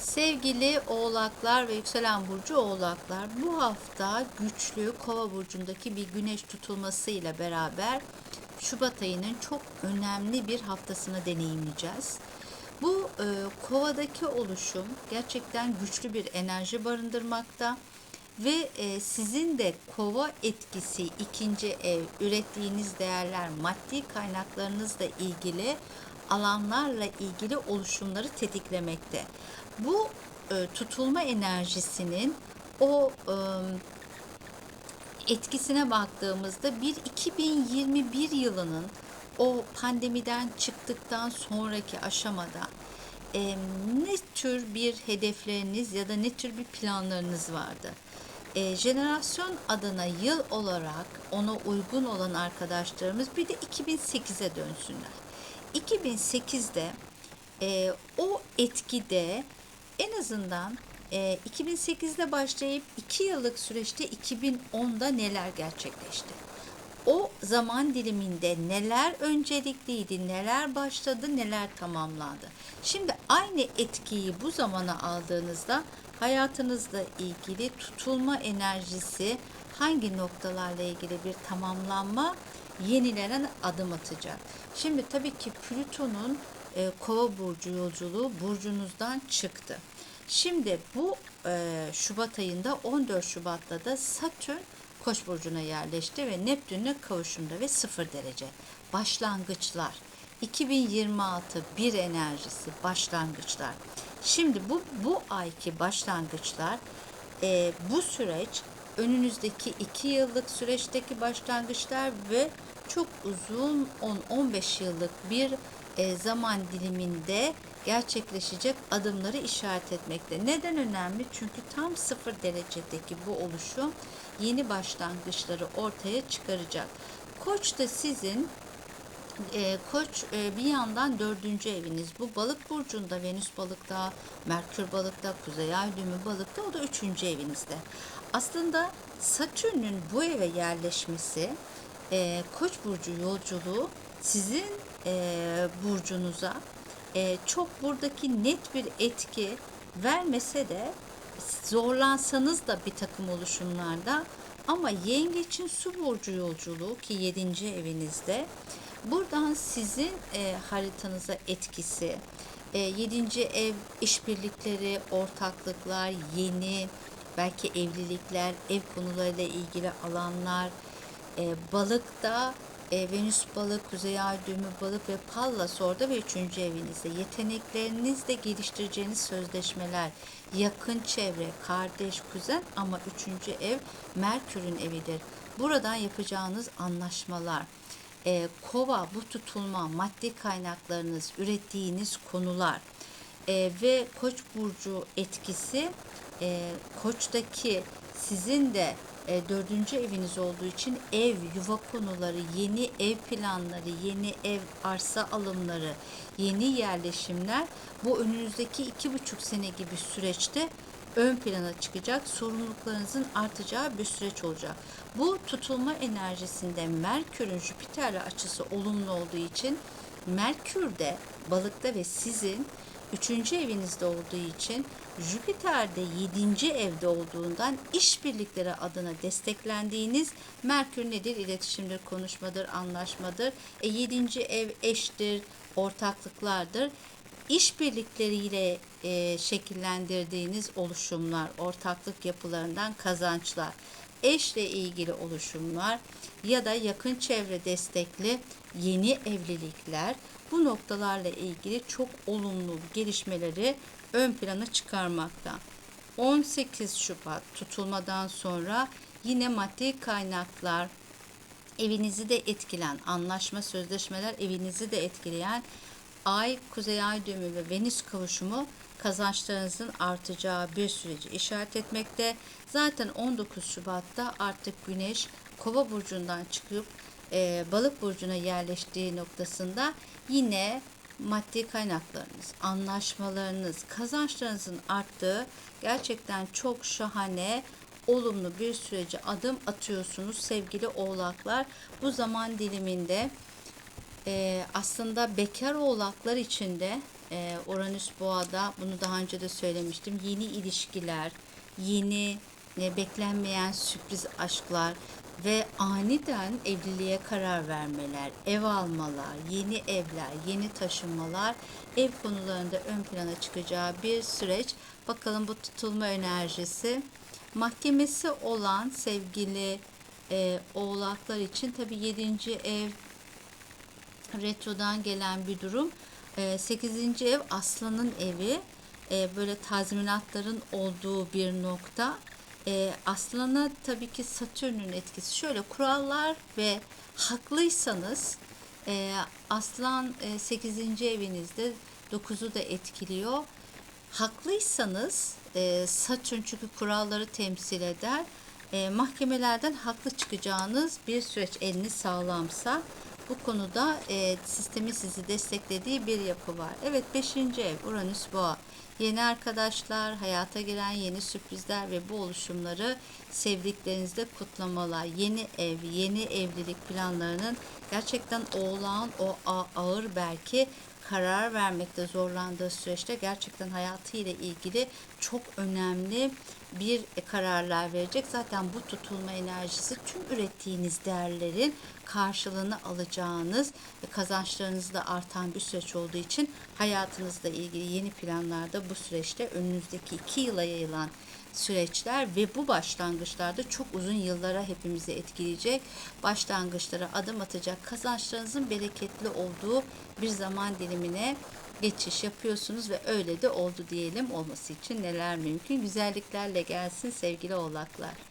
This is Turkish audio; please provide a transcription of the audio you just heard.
Sevgili oğlaklar ve yükselen burcu oğlaklar bu hafta güçlü kova burcundaki bir güneş tutulması ile beraber Şubat ayının çok önemli bir haftasını deneyimleyeceğiz. Bu e, kovadaki oluşum gerçekten güçlü bir enerji barındırmakta ve e, sizin de kova etkisi ikinci ev ürettiğiniz değerler maddi kaynaklarınızla ilgili alanlarla ilgili oluşumları tetiklemekte. Bu e, tutulma enerjisinin o e, etkisine baktığımızda bir 2021 yılının o pandemiden çıktıktan sonraki aşamada e, ne tür bir hedefleriniz ya da ne tür bir planlarınız vardı? E, jenerasyon adına yıl olarak ona uygun olan arkadaşlarımız bir de 2008'e dönsünler. 2008'de e, o etkide en azından e, 2008'de başlayıp 2 yıllık süreçte 2010'da neler gerçekleşti? O zaman diliminde neler öncelikliydi, neler başladı, neler tamamlandı. Şimdi aynı etkiyi bu zamana aldığınızda hayatınızla ilgili tutulma enerjisi hangi noktalarla ilgili bir tamamlanma yenilenen adım atacak. Şimdi tabii ki Plüton'un e, Kova burcu yolculuğu burcunuzdan çıktı. Şimdi bu e, Şubat ayında 14 Şubat'ta da Satürn Koç burcuna yerleşti ve Neptün'le kavuşumda ve 0 derece. Başlangıçlar. 2026 bir enerjisi başlangıçlar. Şimdi bu bu ayki başlangıçlar e, bu süreç önünüzdeki 2 yıllık süreçteki başlangıçlar ve çok uzun 10-15 yıllık bir e, zaman diliminde gerçekleşecek adımları işaret etmekte. Neden önemli? Çünkü tam sıfır derecedeki bu oluşum yeni başlangıçları ortaya çıkaracak. Koç da sizin e, Koç e, bir yandan dördüncü eviniz. Bu balık burcunda Venüs balıkta, Merkür balıkta, Kuzey Ay düğümü balıkta o da üçüncü evinizde. Aslında Satürn'ün bu eve yerleşmesi e, Koç burcu yolculuğu sizin e, burcunuza e, çok buradaki net bir etki vermese de zorlansanız da bir takım oluşumlarda ama yengeçin su burcu yolculuğu ki 7. evinizde buradan sizin e, haritanıza etkisi e, 7. ev işbirlikleri, ortaklıklar, yeni belki evlilikler, ev konularıyla ilgili alanlar, e, balıkta e, Venüs balık, Kuzey Ay düğümü balık ve Pallas orada ve üçüncü evinizde. Yeteneklerinizle geliştireceğiniz sözleşmeler, yakın çevre, kardeş, kuzen ama üçüncü ev Merkür'ün evidir. Buradan yapacağınız anlaşmalar, e, kova, bu tutulma, maddi kaynaklarınız, ürettiğiniz konular e, ve Koç burcu etkisi e, Koç'taki sizin de e, dördüncü eviniz olduğu için ev, yuva konuları, yeni ev planları, yeni ev arsa alımları, yeni yerleşimler bu önünüzdeki iki buçuk sene gibi süreçte ön plana çıkacak, sorumluluklarınızın artacağı bir süreç olacak. Bu tutulma enerjisinde Merkür'ün Jüpiter'le açısı olumlu olduğu için Merkür de balıkta ve sizin Üçüncü evinizde olduğu için Jüpiter de yedinci evde olduğundan işbirlikleri adına desteklendiğiniz Merkür nedir? İletişimdir, konuşmadır, anlaşmadır. E, yedinci ev eştir, ortaklıklardır. İşbirlikleriyle e, şekillendirdiğiniz oluşumlar, ortaklık yapılarından kazançlar, eşle ilgili oluşumlar ya da yakın çevre destekli yeni evlilikler bu noktalarla ilgili çok olumlu gelişmeleri ön plana çıkarmakta. 18 Şubat tutulmadan sonra yine maddi kaynaklar evinizi de etkilen anlaşma sözleşmeler evinizi de etkileyen Ay, Kuzey Ay düğümü ve Venüs kavuşumu kazançlarınızın artacağı bir süreci işaret etmekte. Zaten 19 Şubat'ta artık Güneş Kova burcundan çıkıp e, Balık burcuna yerleştiği noktasında yine maddi kaynaklarınız, anlaşmalarınız, kazançlarınızın arttığı gerçekten çok şahane olumlu bir sürece adım atıyorsunuz sevgili oğlaklar. Bu zaman diliminde e, aslında bekar oğlaklar için de e, Uranüs Boğa'da bunu daha önce de söylemiştim. Yeni ilişkiler, yeni e, beklenmeyen sürpriz aşklar ve aniden evliliğe karar vermeler, ev almalar, yeni evler, yeni taşınmalar ev konularında ön plana çıkacağı bir süreç. Bakalım bu tutulma enerjisi mahkemesi olan sevgili e, oğlaklar için tabi 7. ev retrodan gelen bir durum. E, 8. ev aslanın evi. E, böyle tazminatların olduğu bir nokta. E, aslana tabii ki Satürn'ün etkisi. Şöyle kurallar ve haklıysanız e, aslan e, 8. evinizde 9'u da etkiliyor. Haklıysanız e, Satürn çünkü kuralları temsil eder. E, mahkemelerden haklı çıkacağınız bir süreç eliniz sağlamsa bu konuda e, sistemin sizi desteklediği bir yapı var. Evet 5. ev Uranüs Boğa. Yeni arkadaşlar, hayata giren yeni sürprizler ve bu oluşumları sevdiklerinizle kutlamalar. Yeni ev, yeni evlilik planlarının gerçekten oğlan o ağır belki karar vermekte zorlandığı süreçte gerçekten hayatıyla ilgili çok önemli bir kararlar verecek. Zaten bu tutulma enerjisi tüm ürettiğiniz değerlerin karşılığını alacağınız ve kazançlarınız da artan bir süreç olduğu için hayatınızla ilgili yeni planlarda bu süreçte önünüzdeki iki yıla yayılan süreçler ve bu başlangıçlarda çok uzun yıllara hepimizi etkileyecek başlangıçlara adım atacak kazançlarınızın bereketli olduğu bir zaman dilimine geçiş yapıyorsunuz ve öyle de oldu diyelim olması için neler mümkün güzelliklerle gelsin sevgili oğlaklar.